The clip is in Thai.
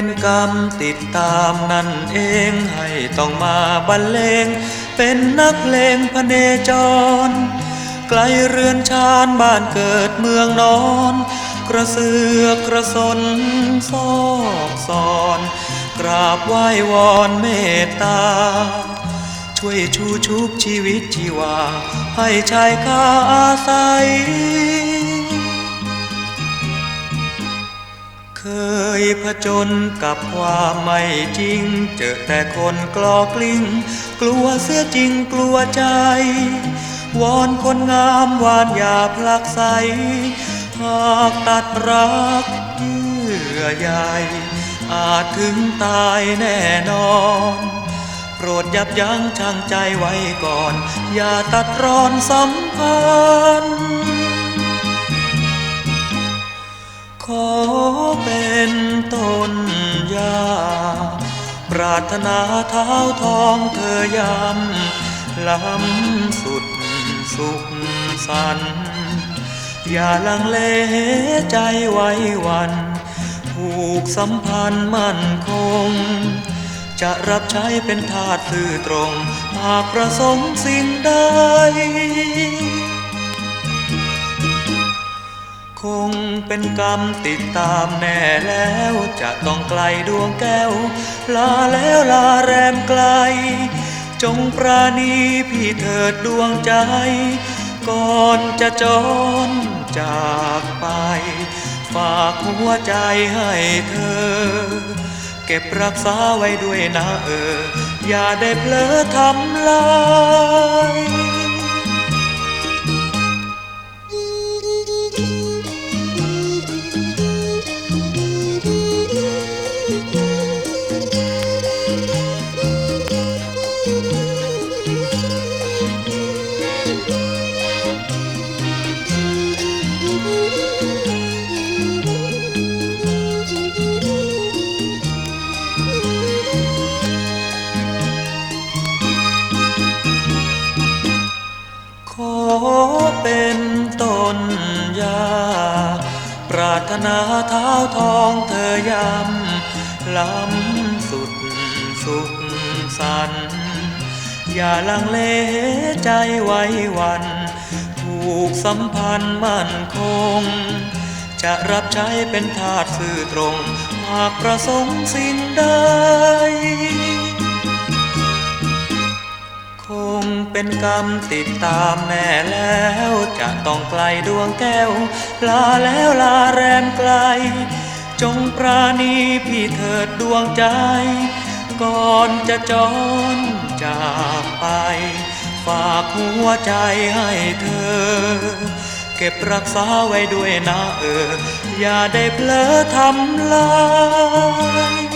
เป็นกรรมติดตามนั่นเองให้ต้องมาบรรเลง เป็นนักเลงพเนจร ไกลเรือนชานบ้านเกิดเมืองนอน กระเสือกกระสนซอกซอน กราบไหว้วอนเมตตา ช่วยชูชุบชีวิตชีวา ให้ชายคาอาศัย ยผจญกับความไม่จริง เจอแต่คนกลอกลิ้ง กลัวเสียจริงกลัวใจ วอนคนงามวานอย่าพลักใส หากตัดรักเยื่อใยอาจถึงตายแน่นอน โปรดยับยั้งชั่งใจไว้ก่อน อย่าตัดรอนสัมพันธ์ขอเป็น ต้นยาปรารถนาเท้าทองเธอยำล้ำสุดสุขสัน อย่าลังเลใจไว้วัน ผูกสัมพันธ์มั่นคง จะรับใช้เป็นทาสซื่อตรง หากประสงค์สิ่งใด งเป็นกรรมติดตามแน่แล้วจะต้องไกลดวงแก้ว ลาแล้วลาแรมไกล จงปราณีพี่เถิดดวงใจ ก่อนจะจรจากไป ฝากหัวใจให้เธอ เก็บรักษาไว้ด้วยนะเออ อย่าได้เพลอทำลาย ขอเป็นต้นยา ปรารถนาเท้าทองเธอยำล้ำสุดสุขสัน อย่าลังเลใจไว้วันผูกสัมพันธ์มั่นคง จะรับใช้เป็นทาสสื่อตรง หากประสงค์สิ่งใด งเป็นกรรมติดตามแน่แล้ว จะต้องไกลดวงแก้ว ลาแล้วลาแรมไกล จงปราณีพี่เถิดดวงใจ ก่อนจะจรจากไป ฝากหัวใจให้เธอ เก็บรักษาไว้ด้วยนะเออ อย่าได้เพลอทำลาย